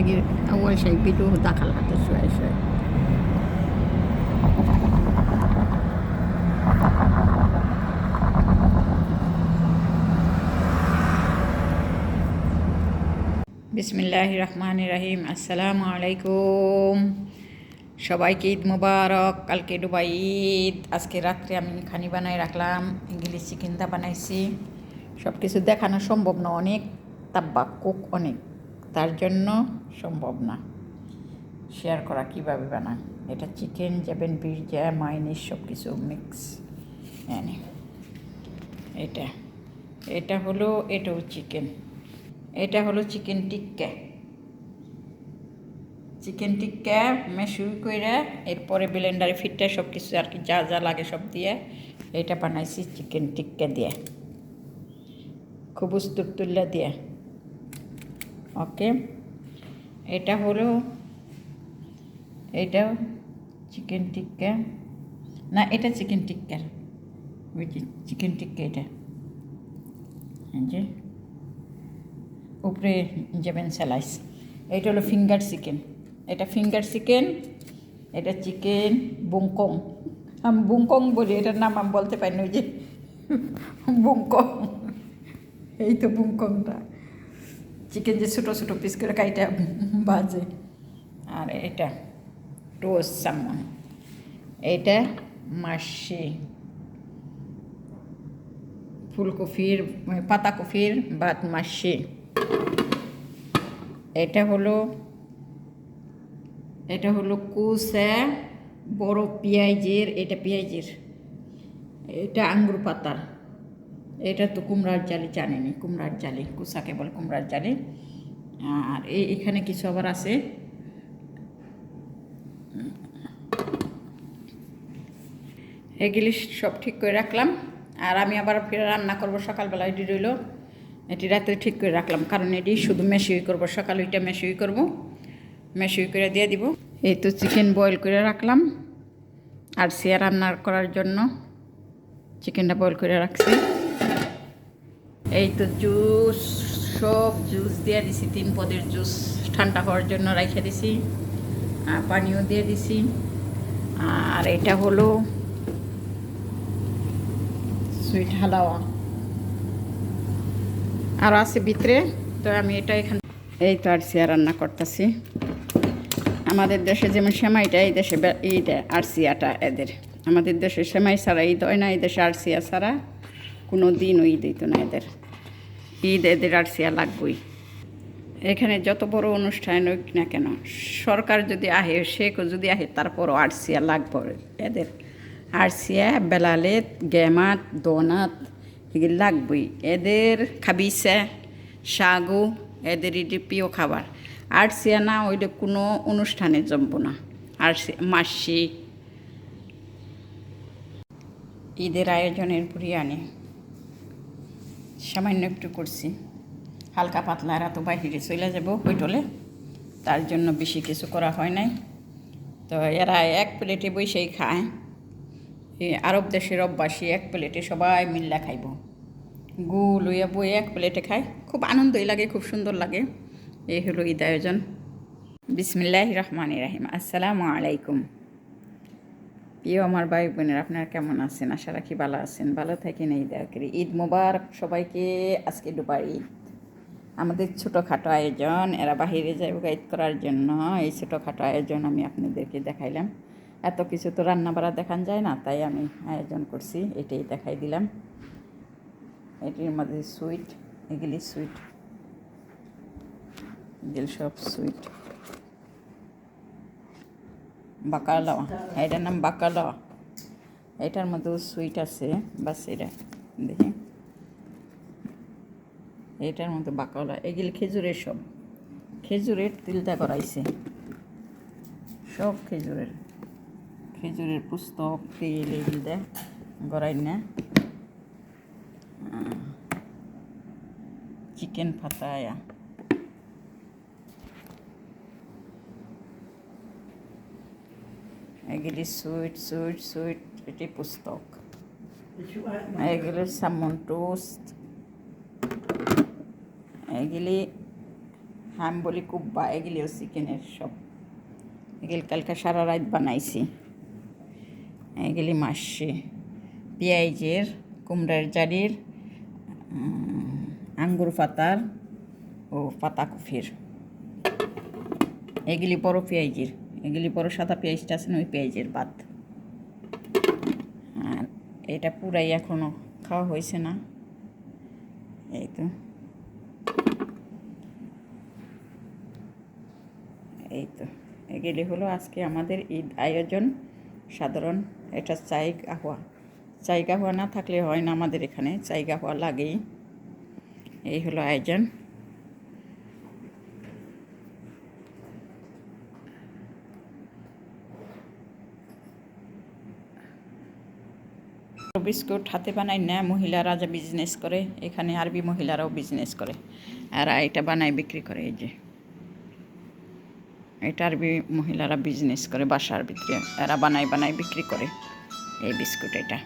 Lagi awal saya bidu dakal atas suai suai. বিসমিল্লাহ রহমান রাহিম, আসসালামু আলাইকুম। সবাইকে ঈদ মুবারক, কালকে ডুবাই ঈদ। আজকে রাত্রে আমি খানি বানাই রাখলাম, ইংলিশ চিকেনটা বানাইছি। সব কিছু দেখানো সম্ভব না, অনেক তাব্বা কুক অনেক। তার জন্য সম্ভব না। শেয়ার করা কীভাবে বানান এটা চিকেন যাবেন পিৎজা, মাইনিস সব কিছু মিক্স এনে এটা। এটা হলো, এটাও চিকেন। এটা হলো চিকেন টিক্কা। চিকেন টিক্কা মেশুই করে এরপরে ব্লেন্ডারে ফিটটা সব কিছু আর কি যা যা লাগে সব দিয়ে, এটা বানাইছি চিকেন টিক্কা দিয়ে। খুব তুল্লা দিয়ে। ওকে এটা হলো এটা চিকেন টিক্কা না, এটা চিকেন টিক্কার ওই চিকেন টিক্কা এটা। যে, উপরে যাবেন স্যালাইস এটা হলো ফিঙ্গার চিকেন এটা ফিঙ্গার চিকেন এটা চিকেন বুংকং আমি বুংকং বলি, এটার নাম আমি বলতে পারি না, ওই যে বুংকং এই তো বুংকংটা চিকেন যে ছোটো ছোটো পিস করে কাইটা বাজে আর এটা টোস সামন এটা মাসি ফুলকপির, পাতাকপির বাদ মাসি। এটা হলো এটা হলো কুসা বড় পেঁয়াজের, এটা পেঁয়াজের, এটা আঙ্গুর পাতার। এটা তো কুমড়ার জালি জানেনি, কুমড়ার জালি কুসাকে বলে কুমড়ার জালি। আর এই এখানে কিছু আবার আছে। এগুলি সব ঠিক করে রাখলাম। আর আমি আবার ফিরে রান্না করব সকালবেলা, এটি রইল। এটি রাতে ঠিক করে রাখলাম, কারণ এটি শুধু মেশুই করব, সকাল ওইটা মেশুই করব। মেশুই করে দিয়ে দিব। এই তো চিকেন বয়েল করে রাখলাম। আর সিয়া রান্না করার জন্য চিকেনটা বয়েল করে রাখছি। এই তো জুস, সব জুস দিয়ে দিছি, তিন পদের জুস ঠান্ডা হওয়ার জন্য রেখে দিছি, আর পানিও দিয়ে দিছি, আর এটা হলো সুইট হালাওয়া। আর আছে ভিতরে, তো আমি এটা এখানে এই তো আর সিয়া রান্না করতেছি। আমাদের দেশে যেমন সেমাইটা এই দেশে এইটা আরসিয়াটা এদের। আমাদের দেশে সেমাই ছাড়া ঈদ হয় না, এই দেশে আরসিয়া ছাড়া কোনো দিনও ঈদ হইতো না এদের। ঈদ এদের আরসিয়া লাগবই। এখানে যত বড় অনুষ্ঠান হোক না কেন, সরকার যদি আহে সে যদি আহে, তারপরও আরসিয়া লাগবে এদের। আরসিয়া বেলালেত, গেমাত, দোনাত, এগুলি লাগবই। এদের খাবিসা, সাগু, এদের এটি প্রিয় খাবার। আরসিয়া না ওইটা কোনো অনুষ্ঠানে জমবো না। আর মাসি ঈদের আয়োজনের বিরিয়ানি সামান্য একটু করছি। হালকা পাতলা এরা তো বাহিরে চলে যাব হইটলে তার জন্য বেশি কিছু করা হয় নাই। তো এরা এক প্লেটে বসেই খায়। আরব দেশের অভ্যাসী এক প্লেটে সবাই মিল্লা খাইব। গু লইয়া বই এক প্লেটে খায়। খুব আনন্দই লাগে, খুব সুন্দর লাগে। এই হলো ঈদ আয়োজন। বিসমিল্লাহ রহমান রাহিম। আসসালামু আলাইকুম। প্রিয় আমার ভাই বোনের আপনারা কেমন আছেন? আশা রাখি ভালো আছেন। ভালো থাকেন, এই করি। ঈদ মুবারক সবাইকে। আজকে দুবার ঈদ। আমাদের ছোটোখাটো আয়োজন, এরা বাহিরে যাইব ঈদ করার জন্য। এই ছোটোখাটো আয়োজন আমি আপনাদেরকে দেখাইলাম। এত কিছু তো রান্না বাড়া দেখান যায় না, তাই আমি আয়োজন করছি। এটাই দেখাই দিলাম। এটির মধ্যে সুইট এগুলি সুইট। এগুলি সব সুইট। বাকালাওয়া এটার নাম বাকালাওয়া এটার মধ্যেও সুইট আছে, বাস এটা, দেখি। এটার মধ্যে বাকালা এগুলি খেজুরের সব। খেজুরের তিলটা করাইছে। সব খেজুরের খেজুরের পুস্তক তেল এগুলি দেয় গড়াই না। চিকেন ফাতায়া এগুলি সুইট সুইট সুইট এটি পুস্তক। এগুলি সামন টোস্ট। এগুলি আমি বলি কুব্বা এগুলিও চিকেনের সব। এগুলি কালকে সারা রাত বানাইছি। এগুলি মাসি। পেঁয়াজের কুমড়ার জারির আঙ্গুর পাতার ও পাতাকপির এগুলি বড় পেঁয়াজের। এগুলি বড় সাদা পেঁয়াজটা আছে ওই পেঁয়াজের ভাত আর এটা পুরাই এখনও খাওয়া হয়েছে না। এই তো। এই তো। এগুলি হলো আজকে আমাদের ঈদ আয়োজন। সাধারণ এটা চাই গাহোয়া চাই গাহোয়া না থাকলে হয় না আমাদের এখানে। চাই গাহোয়া লাগেই। এই হলো আয়োজন। বিস্কুট হাতে বানায় না, মহিলারা যে বিজনেস করে, এখানে আরবি মহিলারাও বিজনেস করে। আর এটা বানায়, বিক্রি করে, এই যে। এটা আরবি মহিলারা বিজনেস করে, বাসার ভিতরে। এরা বানায় বানায় বিক্রি করে, এই বিস্কুট এটা।